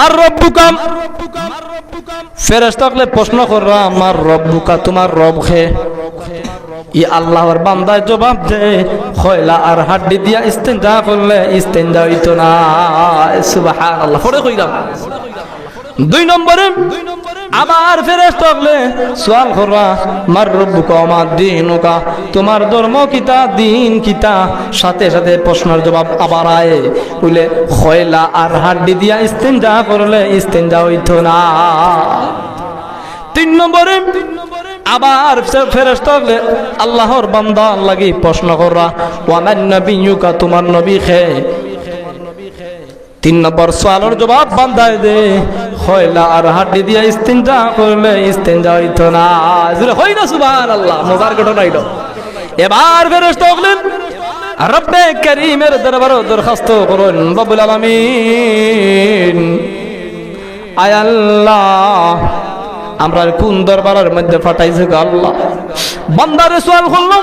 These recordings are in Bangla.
আমার রব্বুকাম। ফেরেশতাকলে প্রশ্ন করো, আমার রব্বুকা তোমার রব খে ই আল্লাহর বান্দায় জবাব দে। খয়লা আর হাড্ডি দিয়া ইস্তেঞ্জা করলে ইস্তেঞ্জা হইতো না। সুবহানাল্লাহ। পরে কইলাম। দুই নম্বরে আবার ফেরেস থাকলে সোয়াল করবা মার রব্বুকা আমার দিনুকা, তোমার ধর্ম কিতা, দিন কিতা? সাথে সাথে প্রশ্নের জবাব আবার আয়। বলে, খয়লা আর হাড্ডি দিয়া ইস্তেঞ্জা করলে ইস্তেঞ্জা হইতো না। তিন নম্বরে, আবার ফেরেস থাকলে আল্লাহর বান্দা লাগি প্রশ্ন করা ওয়ামান নবিয়ুকা, তোমার নবী খে? তিন নম্বর সোয়ালের জবাব বান্ধায় দে। হয়লা আর হাড্ডি দিয়া ইস্তেঞ্জা করলে ইস্তেঞ্জা হইতো না। হই না সুবান আল্লাহ মজার ঘটনা হইল এবার ফেরস্ত হলেন রব্বে করিমের দরবার দরখাস্ত করুন, রব্বুল আলামিন। আয় আল্লাহ, আমরা কোন দরবারের মধ্যে ফাটাইছে আল্লাহ? বান্দারে সোয়াল করলাম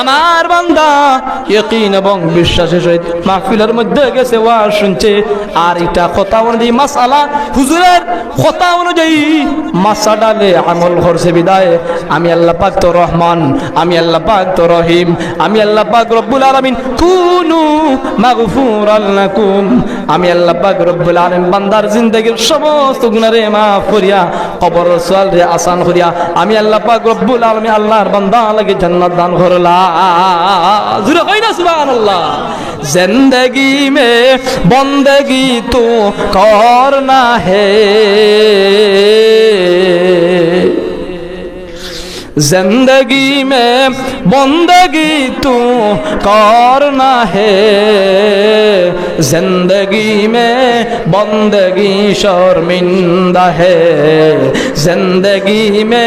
আমার বান্দা, ইয়কিন এবং বিশ্বাসের সহিত মাহফিলের মধ্যে গেছে ওয়া শুনছে। আর এটা কথা অনুযায়ী মাসালা, হুজুরের কথা অনুযায়ী মাসা ডালে আমল করছে বিদায়। আমি আল্লাহ পাক তো রহমান, আমি আল্লাহ পাক তো রহিম, আমি আল্লাহ পাক রব্বুল আলামিন, কুনু মাগফুরাল লাকুম। আমি আল্লাহ পাক রব্বুল আলামিন, বান্দার জিন্দেগীর সমস্ত গুনারে মাফ করিয়া কবর সোয়াল রে আসান করিয়া, আমি আল্লাহ পাক রব্বুল আলামিন, আল্লাহর বান্দা লাগে জান্নাত দান করলা জুড়ে জিন্দগি মে বন্দগি তো কর না হে। জিন্দগি মে বন্দগি তো করনা হে জিন্দগি মে বন্দগি শর্মিন্দা হে। জিন্দগি মে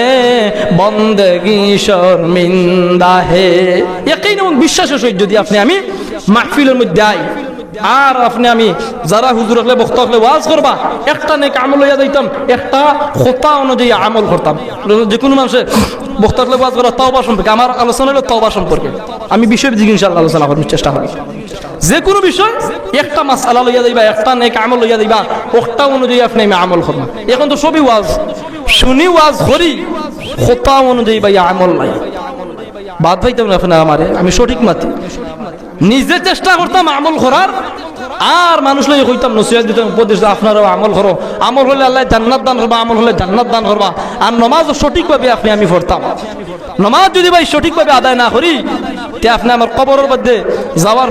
বন্দগি শর্মিন্দা হে। একই নমন বিশ্বাসের সহিত যদি আপনি আমি মাহফিলের মধ্যে আই আর আপনি আমি যারা হুজুর হলে, বক্তা হলে ওয়াজ করবা, একটা নেক আমল লইয়া যাইতাম, একটা কথা অনুযায়ী আমল করতাম। যে কোনো মানুষের বক্তা হলে ওয়াজ করা তওবা সম্পর্কে, আমার আলোচনা হলো তওবা সম্পর্কে। আমি বিষয় ইনশাআল্লাহ আলোচনা করার চেষ্টা করি। যে কোনো বিষয়, একটা মাসালা লইয়া যাইবা, একটা নেক আমল লইয়া যাইবা একটা অনুযায়ী আপনি আমি আমল করবা। এখন তো সবই ওয়াজ। শুনি ওয়াজ, করি কথা অনুযায়ী ভাই আমল নাই। বাদ ভাইতাম না আপনার আমারে, আমি সঠিক মাতি। নিজে চেষ্টা করতাম আমল করার, আর মানুষ লোক কইতাম, নসিহত দিতাম, উপদেশ আপনারাও আমল করো। আমল হলে আল্লাহ জান্নাত দান করবা, আমল হলে জান্নাত দান করবা। আর নমাজ সঠিকভাবে আপনি আমি পড়তাম। নমাজ যদি ভাই সঠিকভাবে আদায় না করি, তে আপনি আমার কবরের মধ্যে যাওয়ার